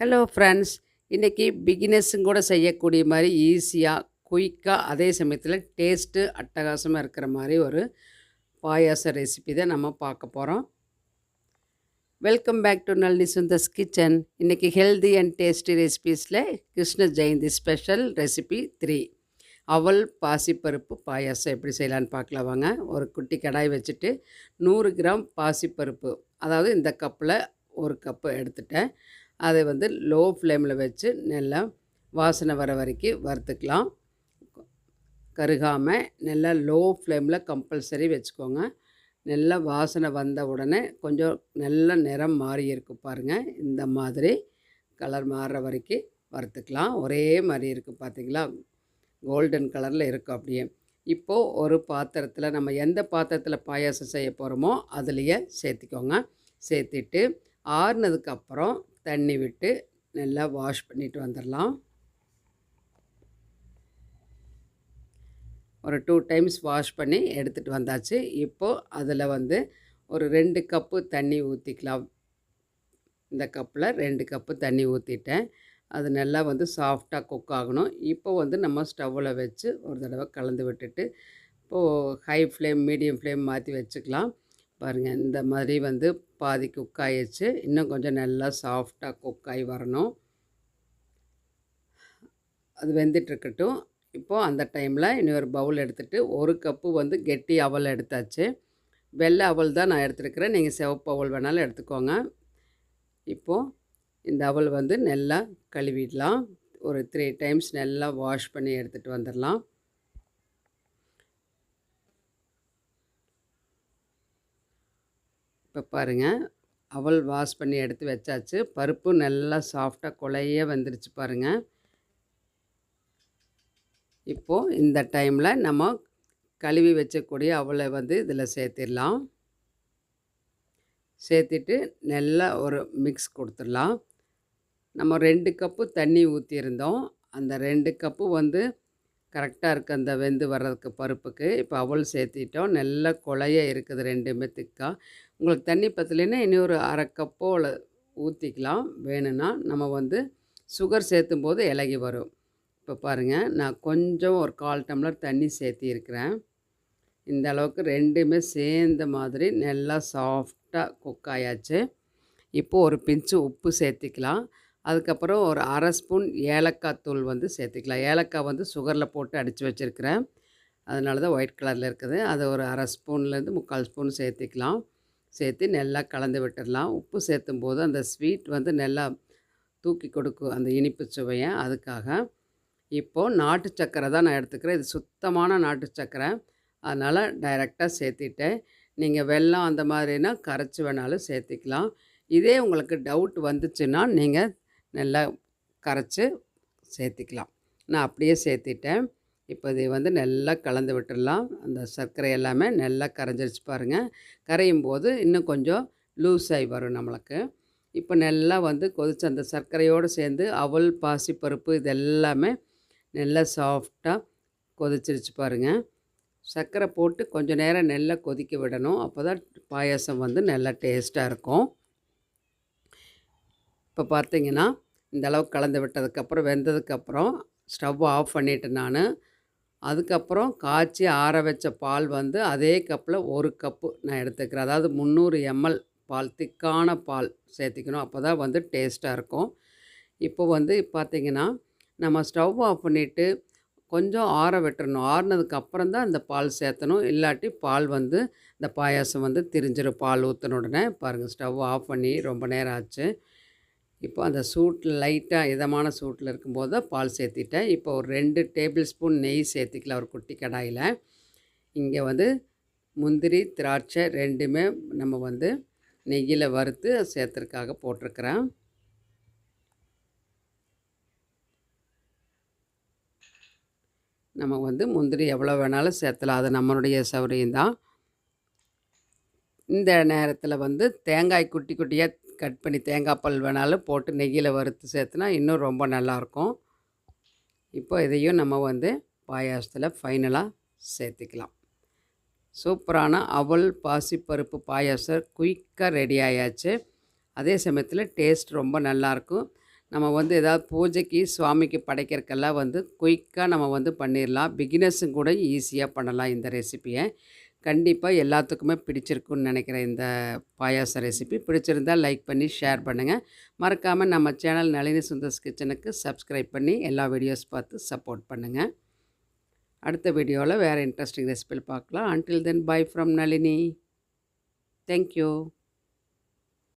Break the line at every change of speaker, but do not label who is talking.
Hello friends இன்றைக்கி பிகினர்ஸும் கூட செய்யக்கூடிய மாதிரி ஈஸியாக குயிக்காக அதே சமயத்தில் டேஸ்ட்டு அட்டகாசமாக இருக்கிற மாதிரி ஒரு பாயாச ரெசிபி தான் நம்ம பார்க்க போகிறோம் welcome back to Nalini Sundar's kitchen இன்றைக்கி healthy and tasty ரெசிபீஸில் Krishna Jayanthi special recipe three அவல் பாசிப்பருப்பு பாயாசம் எப்படி செய்யலான்னு பார்க்கலாம் வாங்க. ஒரு குட்டி கடாய் வச்சுட்டு நூறு கிராம் பாசிப்பருப்பு அதாவது இந்த கப்பில் ஒரு கப்பு எடுத்துட்டேன். அதை வந்து லோ ஃப்ளேமில் வச்சு நல்லா வாசனை வர வரைக்கும் வறுத்துக்கலாம். கருகாமல் நல்லா லோ ஃப்ளேமில் கம்பல்சரி வச்சுக்கோங்க. நல்லா வாசனை வந்த உடனே கொஞ்சம் நல்ல நிறம் மாறி இருக்கும் பாருங்கள் இந்த மாதிரி கலர் மாறுற வரைக்கும் வறுத்துக்கலாம். ஒரே மாதிரி இருக்குது பார்த்திங்களா கோல்டன் கலரில் இருக்கும் அப்படியே. இப்போது ஒரு பாத்திரத்தில் நம்ம எந்த பாத்திரத்தில் பாயாசம் செய்ய போகிறோமோ அதுலேயே சேர்த்திக்கோங்க. சேர்த்திட்டு ஆறுனதுக்கப்புறம் தண்ணி விட்டு நல்லா வாஷ் பண்ணிட்டு வந்துடலாம். ஒரு டூ டைம்ஸ் வாஷ் பண்ணி எடுத்துகிட்டு வந்தாச்சு. இப்போது அதில் வந்து ஒரு ரெண்டு கப்பு தண்ணி ஊற்றிக்கலாம் இந்த கப்பில் ரெண்டு கப்பு தண்ணி ஊற்றிட்டேன் அது நல்லா வந்து சாஃப்டாக குக் ஆகணும். இப்போ வந்து நம்ம ஸ்டவ்வில் வச்சு ஒரு தடவை கலந்து விட்டுட்டு இப்போது ஹை ஃப்ளேம் மீடியம் ஃப்ளேம் மாற்றி வச்சுக்கலாம். பாருங்கள் இந்த மாதிரி வந்து பாதி குக் ஆயிடுச்சு இன்னும் கொஞ்சம் நல்லா சாஃப்டாக குக் ஆகி வரணும். அது வெந்துட்டுருக்கட்டும் இப்போது அந்த டைமில் இன்னொரு பவுல் எடுத்துகிட்டு ஒரு கப்பு வந்து கெட்டி அவல் எடுத்தாச்சு. வெள்ளை அவல் தான் நான் எடுத்துருக்கிறேன். நீங்கள் சிவப்பு அவல் வேணாலும் எடுத்துக்கோங்க. இப்போது இந்த அவல் வந்து நல்லா கழுவிடலாம். ஒரு த்ரீ டைம்ஸ் நல்லா வாஷ் பண்ணி எடுத்துகிட்டு வந்துடலாம். இப்போ பாருங்கள் அவல் வாஷ் பண்ணி எடுத்து வச்சாச்சு. பருப்பு நல்லா சாஃப்டாக கொலைய வந்துருச்சு பாருங்கள் இப்போது இந்த டைமில் நம்ம கழுவி வச்சக்கூடிய அவலை வந்து இதில் சேர்த்திடலாம். சேர்த்துட்டு நல்லா ஒரு மிக்ஸ் கொடுத்துடலாம். நம்ம ரெண்டு கப்பு தண்ணி ஊற்றியிருந்தோம் அந்த ரெண்டு கப்பு வந்து கரெக்டாக இருக்குது அந்த வெந்து வர்றதுக்கு பருப்புக்கு. இப்போ அவல் சேர்த்திட்டோம். நல்ல கொலைய இருக்குது ரெண்டுமே திக்காக உங்களுக்கு தண்ணி பத்தலைன்னா இனி ஒரு அரை கப்போ ஊற்றிக்கலாம் வேணும்னா நம்ம வந்து சுகர் சேர்த்தும் போது இலகி வரும். இப்போ பாருங்கள் நான் கொஞ்சம் ஒரு கால் டம்ளர் தண்ணி சேர்த்திருக்கிறேன். இந்த அளவுக்கு ரெண்டுமே சேர்ந்த மாதிரி நல்லா சாஃப்டாக குக் ஆயாச்சு. இப்போது ஒரு பிஞ்சு உப்பு சேர்த்திக்கலாம். அதுக்கப்புறம் ஒரு அரை ஸ்பூன் ஏலக்காய் தூள் வந்து சேர்த்திக்கலாம். ஏலக்காய் வந்து சுகரில் போட்டு அடித்து வச்சுருக்கிறேன். அதனால தான் ஒயிட் கலரில் இருக்குது. அதை ஒரு அரை ஸ்பூன்லேருந்து முக்கால் ஸ்பூன் சேர்த்துக்கலாம். சேர்த்து நல்லா கலந்து விட்டுடலாம். உப்பு சேர்த்தும் போது அந்த ஸ்வீட் வந்து நல்லா தூக்கி கொடுக்கும் அந்த இனிப்பு சுவையை அதுக்காக. இப்போது நாட்டு சக்கரை தான் நான் எடுத்துக்கிறேன். இது சுத்தமான நாட்டு சக்கரை. அதனால் டைரெக்டாக சேர்த்திட்டேன். நீங்கள் வெல்லம் அந்த மாதிரினா கரைச்சி வேணாலும் சேர்த்திக்கலாம். இதே உங்களுக்கு டவுட் வந்துச்சுன்னா நீங்கள் நல்லா கரைச்சி சேர்த்திக்கலாம். நான் அப்படியே சேர்த்திட்டேன். இப்போ இது வந்து நல்லா கலந்து விட்டுடலாம். அந்த சர்க்கரை எல்லாமே நல்லா கரைஞ்சிருச்சு பாருங்கள் கரையும் போது இன்னும் கொஞ்சம் லூஸ் ஆகி வரும் நம்மளுக்கு. இப்போ நல்லா வந்து கொதிச்சு அந்த சர்க்கரையோடு சேர்ந்து அவல் பாசிப்பருப்பு இது எல்லாமே நல்லா சாஃப்டாக கொதிச்சிருச்சு பாருங்கள் சர்க்கரை போட்டு கொஞ்சம் நேரம் நல்லா கொதிக்க விடணும். அப்போ தான் பாயாசம் வந்து நல்லா டேஸ்ட்டாக இருக்கும். இப்போ பார்த்தீங்கன்னா இந்த அளவுக்கு கலந்து விட்டதுக்கப்புறம் வெந்ததுக்கப்புறம் ஸ்டவ் ஆஃப் பண்ணிவிட்டேன் நான். அதுக்கப்புறம் காய்ச்சி ஆற வச்ச பால் வந்து அதே கப்பில் ஒரு கப்பு நான் எடுத்துக்கிறேன். அதாவது முந்நூறு எம்எல் பால் திக்கான பால் சேர்த்திக்கணும். அப்போ தான் வந்து டேஸ்ட்டாக இருக்கும். இப்போ வந்து பார்த்திங்கன்னா நம்ம ஸ்டவ் ஆஃப் பண்ணிவிட்டு கொஞ்சம் ஆற விட்டுறணும். ஆறுனதுக்கப்புறம் தான் இந்த பால் சேர்த்தணும். இல்லாட்டி பால் வந்து இந்த பாயாசம் வந்து திரிஞ்சிடும் பால் ஊற்றின உடனே பாருங்கள் ஸ்டவ் ஆஃப் பண்ணி ரொம்ப நேரம் ஆச்சு. இப்போ அந்த சூட்டில் லைட்டாக இதமான சூட்டில் இருக்கும்போது தான் பால் சேர்த்திட்டேன். இப்போ ஒரு ரெண்டு டேபிள் ஸ்பூன் நெய் சேர்த்திக்கலாம் ஒரு குட்டி கடாயில். இங்கே வந்து முந்திரி திராட்சை ரெண்டுமே நம்ம வந்து நெய்யில் வறுத்து சேர்த்துறதுக்காக போட்டிருக்கிறேன். நம்ம வந்து முந்திரி எவ்வளோ வேணாலும் சேர்த்தலாம். அது நம்மளுடைய சௌகரியம்தான் இந்த நேரத்தில் வந்து தேங்காய் குட்டி குட்டியாக கட் பண்ணி தேங்காய் பால் வேணாலும் போட்டு நெய்யில் வறுத்து சேர்த்துனா இன்னும் ரொம்ப நல்லாயிருக்கும். இப்போ இதையும் நம்ம வந்து பாயாசத்தில் ஃபைனலாக சேர்த்துக்கலாம். சூப்பரான அவல் பாசிப்பருப்பு பாயாசம் குயிக்காக ரெடி ஆயாச்சு. அதே சமயத்தில் டேஸ்ட் ரொம்ப நல்லாயிருக்கும். நம்ம வந்து ஏதாவது பூஜைக்கு சுவாமிக்கு படைக்கிறக்கெல்லாம் வந்து குயிக்காக நம்ம வந்து பண்ணிடலாம் பிகினர்ஸும் கூட ஈஸியாக பண்ணலாம் இந்த ரெசிப்பியை கண்டிப்பாக எல்லாத்துக்குமே பிடிச்சிருக்குன்னு நினைக்கிறேன் இந்த பாயாச ரெசிபி பிடிச்சிருந்தால் லைக் பண்ணி ஷேர் பண்ணுங்கள் மறக்காமல் நம்ம சேனல் நளினி சுந்தர்ஸ் கிச்சனுக்கு சப்ஸ்கிரைப் பண்ணி எல்லா வீடியோஸ் பார்த்து சப்போர்ட் பண்ணுங்கள் அடுத்த வீடியோவில் வேறு இன்ட்ரெஸ்டிங் ரெசிபியில் பார்க்கலாம். Until then bye from Nalini. Thank you